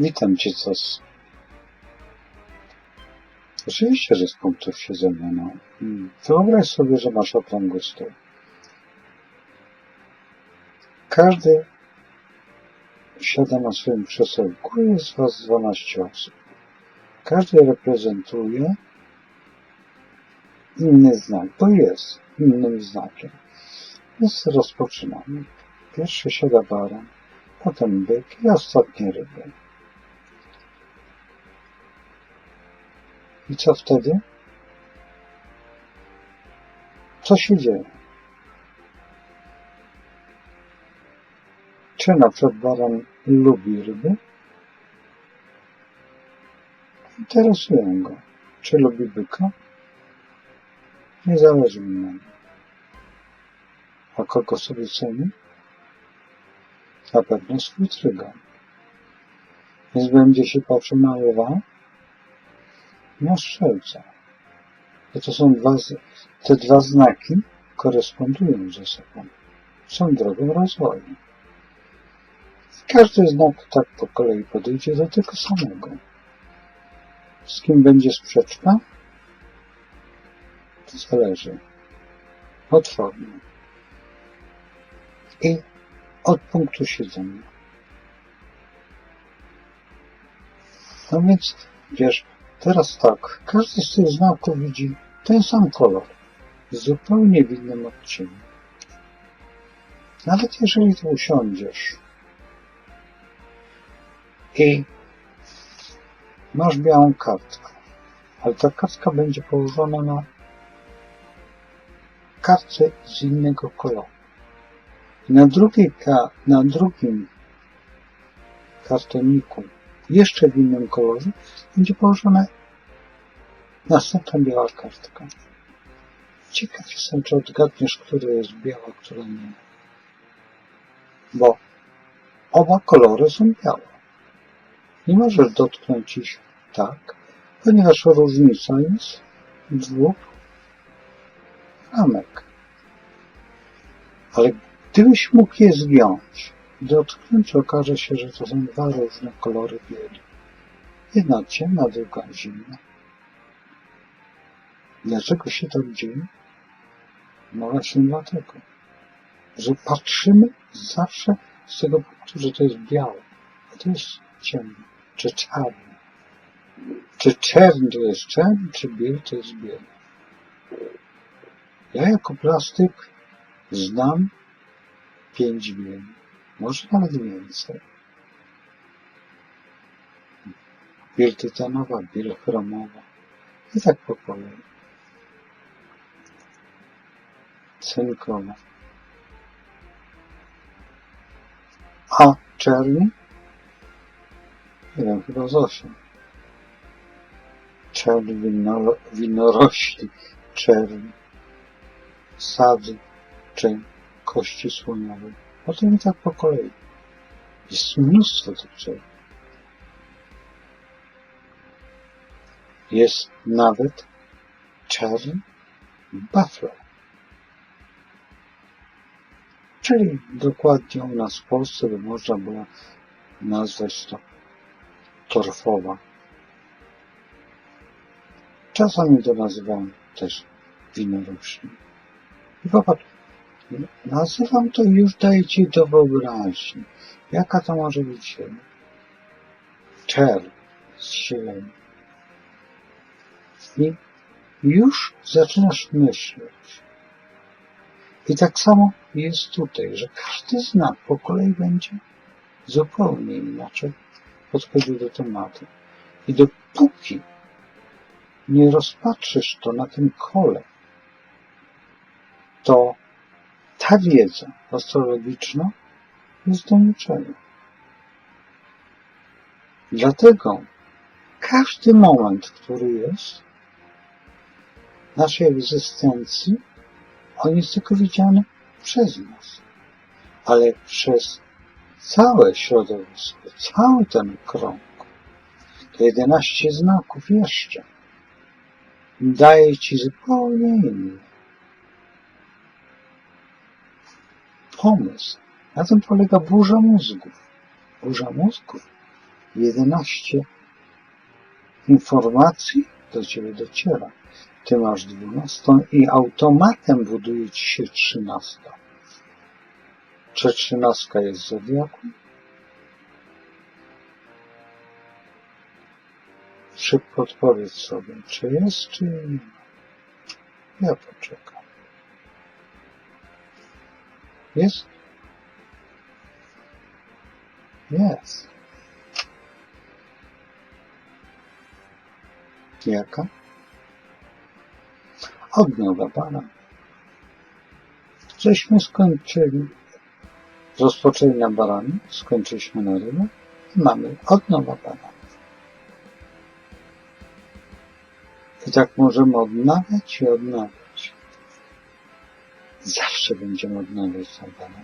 Witam Cię, Ces. Oczywiście, że z punktów siedzenia, no. Mm. Wyobraź sobie, że masz okrągły stół. Każdy siada na swoim krzesełku jest Was 12 osób. Każdy reprezentuje inny znak, bo jest innym znakiem. Więc rozpoczynamy. Pierwszy siada baran, potem byk i ostatni ryby. I co wtedy? Co się dzieje? Czy na przykład baran lubi ryby? Interesują go. Czy lubi byka? Nie zależy mi na nim. A kogo sobie ceni? Na pewno swój trygon. Więc będzie się patrzył na lwa? Na strzelca. Bo to są dwa, te dwa znaki korespondują ze sobą. Są drogą rozwoju. Każdy znak tak po kolei podejdzie do tego samego. Z kim będzie sprzeczka? To zależy formy i od punktu siedzenia. No więc, wiesz, teraz tak, każdy z tych znaków widzi ten sam kolor, zupełnie w innym odcieniu. Nawet jeżeli tu usiądziesz i masz białą kartkę, ale ta kartka będzie położona na kartce z innego koloru. I na, drugiej, na drugim kartoniku, jeszcze w innym kolorze, będzie położona następna biała kartka. Ciekaw jestem, czy odgadniesz, która jest biała, która nie. Bo oba kolory są białe. Nie możesz dotknąć ich tak, ponieważ różnica jest dwóch ramek. Ale gdybyś mógł je zgiąć i dotknąć, okaże się, że to są dwa różne kolory bieli. Jedna ciemna, druga zimna. Dlaczego się tak dzieje? No właśnie dlatego, że patrzymy zawsze z tego punktu, że to jest białe, a to jest ciemne, czy czarne. Czy czerń to jest czerń, czy biel to jest biel. Ja jako plastyk znam pięć bieli, może nawet więcej. Biel tytanowa, biel chromowa i tak po kolei. Cynkowa. A czerni? Nie wiem, chyba z winno, winorośli, czerń, sadzy, czy kości słoniowej. Potem tak po kolei. Jest mnóstwo tych czerni. Jest nawet czerń buffalo. Czyli dokładnie u nas w Polsce by można było nazwać to torfowa. Czasami to nazywam też winorośli. I popatrz, nazywam to już daję ci do wyobraźni. Jaka to może być ziemia? Czerw z zieleni. I już zaczynasz myśleć. I tak samo jest tutaj, że każdy znak po kolei będzie zupełnie inaczej podchodził do tematu. I dopóki nie rozpatrzysz to na tym kole, to ta wiedza astrologiczna jest do niczego. Dlatego każdy moment, który jest naszej egzystencji, on jest tylko widziany przez nas, ale przez całe środowisko, cały ten krąg, te 11 znaków jeszcze, daje ci zupełnie inny pomysł. Na tym polega burza mózgów. Burza mózgów 11 informacji do ciebie dociera. Ty masz 12 i automatem buduje ci się 13. Czy 13 jest zodiaku? Szybko odpowiedz sobie, czy jest, czy nie. Ja poczekam. Jest? Jest. Jaka? Odnowa Pana. Żeśmy skończyli, rozpoczęli na baranie, skończyliśmy na rybę i mamy odnowa Pana. I tak możemy odnawiać i odnawiać. Zawsze będziemy odnawiać Pana.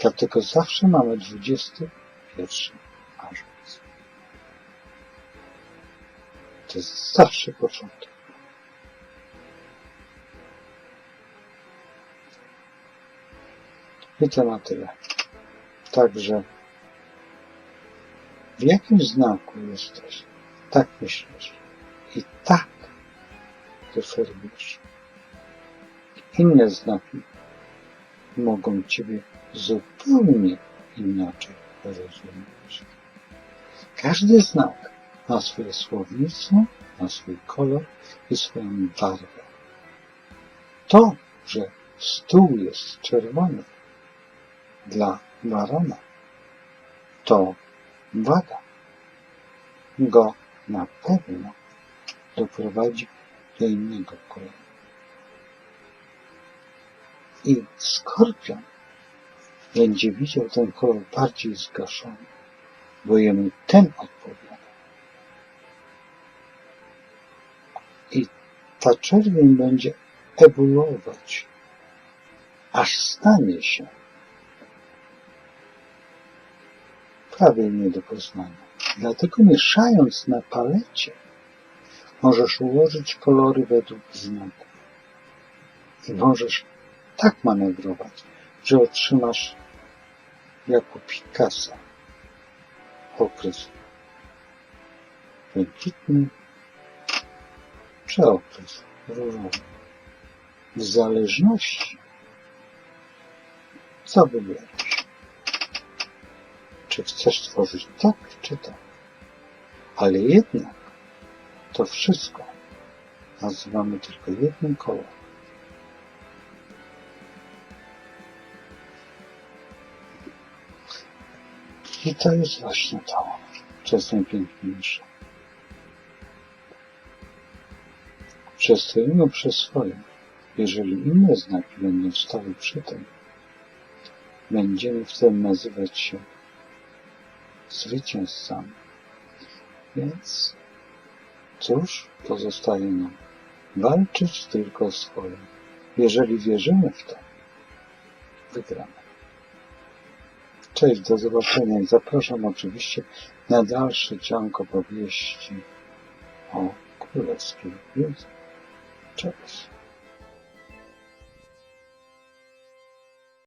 Dlatego zawsze mamy 21 marzec. To jest zawsze początek. I to na tyle. Także w jakim znaku jesteś, tak myślisz i tak preferujesz. Inne znaki mogą Ciebie zupełnie inaczej rozumieć. Każdy znak ma swoje słownictwo, ma swój kolor i swoją barwę. To, że stół jest czerwony dla barana, to waga go na pewno doprowadzi do innego koloru. I skorpion będzie widział ten kolor bardziej zgaszony, bo jemu ten odpowiada. I ta czerwień będzie ewoluować, aż stanie się prawie nie do poznania. Dlatego mieszając na palecie, możesz ułożyć kolory według znaków. I możesz tak manewrować, że otrzymasz jako Picasso okres błękitny czy okres różowy. W zależności co wybierasz. Czy chcesz tworzyć tak, czy tak. Ale jednak to wszystko nazywamy tylko jednym kolorem. I to jest właśnie to, co jest najpiękniejsze. Przestojemy przez swoje. Jeżeli inne znaki będą stały przy tym, będziemy wtedy nazywać się zwycięzcami. Więc cóż pozostaje nam? Walczyć tylko o swoje. Jeżeli wierzymy w to, wygramy. Cześć, do zobaczenia i zapraszam oczywiście na dalszy ciąg opowieści o królewskiej wiedzy. Cześć.